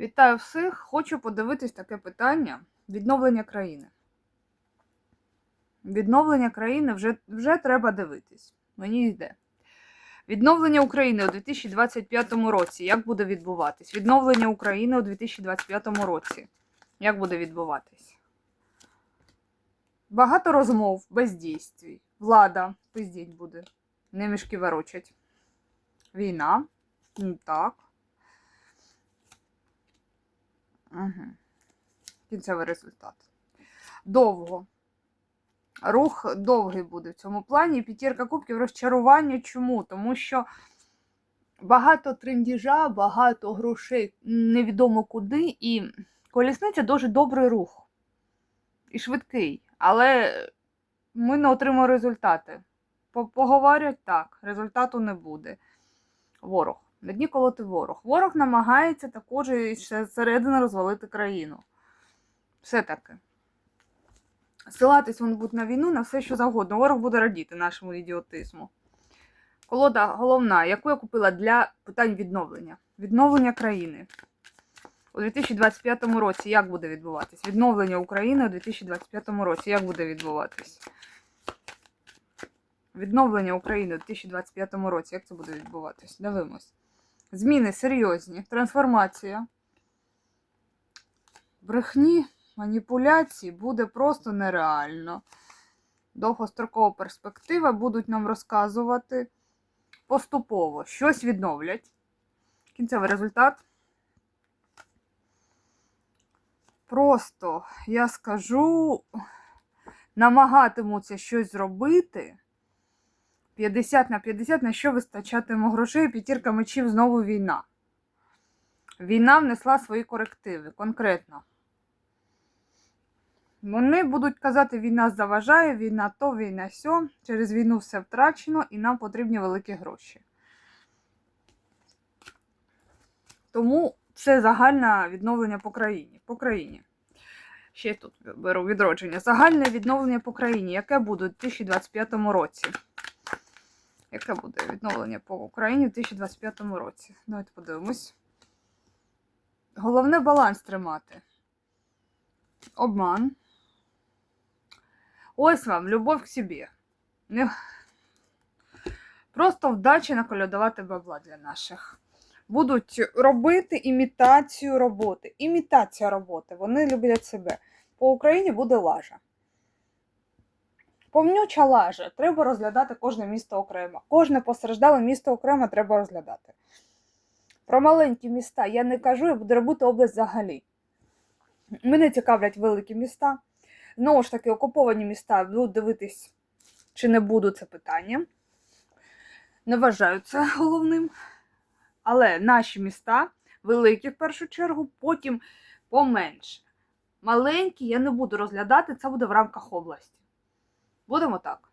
Вітаю всіх! Хочу подивитись таке питання відновлення країни. Відновлення країни вже, вже треба дивитись. Мені йде. Відновлення України у 2025 році. Як буде відбуватись? Відновлення України у 2025 році. Як буде відбуватись? Багато розмов, бездійствій. Влада пиздіть буде. Не мішки ворочать. Війна. Так. Угу. Кінцевий результат. Довго. Рух довгий буде в цьому плані. П'ятірка кубків розчарування. Чому? Тому що багато трендіжа, багато грошей невідомо куди, і колісниця дуже добрий рух. І швидкий. Але ми не отримаємо результати. По- Поговорять так, результату не буде. Ворог. На дні колоти ворог. Ворог намагається також ще зсередини розвалити країну. Все таки. Силатись вони будуть на війну, на все, що завгодно. Ворог буде радіти нашому ідіотизму. Колода головна, яку я купила для питань відновлення. Відновлення країни. У 2025 році як буде відбуватись? Відновлення України у 2025 році як буде відбуватись? Відновлення України у 2025 році. Як це буде відбуватись? Дивимось. Зміни серйозні. Трансформація. Брехні, маніпуляції буде просто нереально. Довгострокова перспектива будуть нам розказувати поступово. Щось відновлять. Кінцевий результат. Просто, я скажу, намагатимуться щось зробити. 50 на 50, на що вистачатиме грошей, п'ятірка мечів знову війна. Війна внесла свої корективи, конкретно. Вони будуть казати, війна заважає, війна то, війна сьо. Через війну все втрачено і нам потрібні великі гроші. Тому це загальне відновлення по країні. По країні. Ще тут беру відродження. Загальне відновлення по країні, яке буде у 2025 році. Яке буде відновлення по Україні у 2025 році? Давайте подивимось. Головне баланс тримати. Обман. Ось вам любов к собі. Не... Просто вдача наколядувати бабла для наших. Будуть робити імітацію роботи. Імітація роботи. Вони люблять себе. По Україні буде лажа. Повнюча лажа. Треба розглядати кожне місто окремо. Кожне постраждале місто окремо треба розглядати. Про маленькі міста я не кажу, я буду робити область взагалі. Мене цікавлять великі міста. Знову ж таки, окуповані міста буду дивитись, чи не буду це питання. Не вважаю це головним. Але наші міста, великі в першу чергу, потім поменше. Маленькі я не буду розглядати, це буде в рамках області. Будемо так.